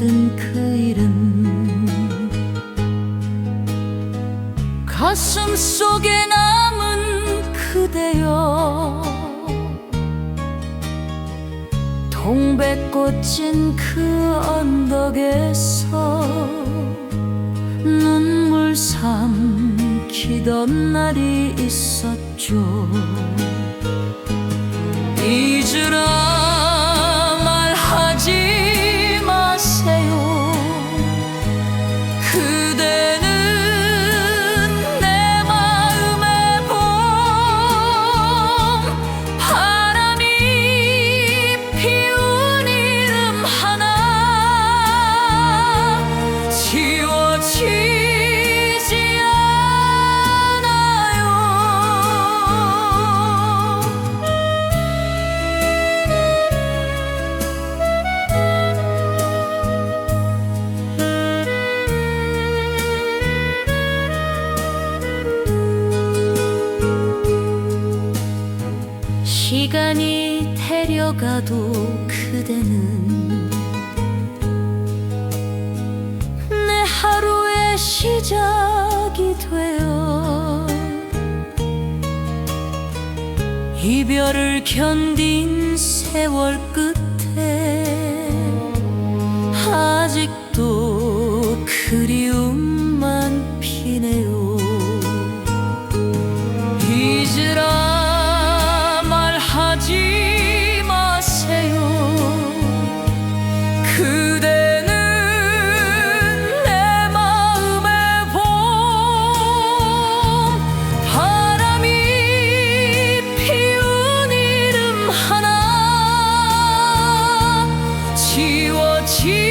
했던 그 이름. 가슴 속에 남은 그대여. 동백꽃진 그 언덕에서 눈물 삼키던 날이 있었죠. 잊으라 지워지지 않아요. 시간이 데려가도 그대는 시작이 되어 이별을 견딘 세월 끝 你我情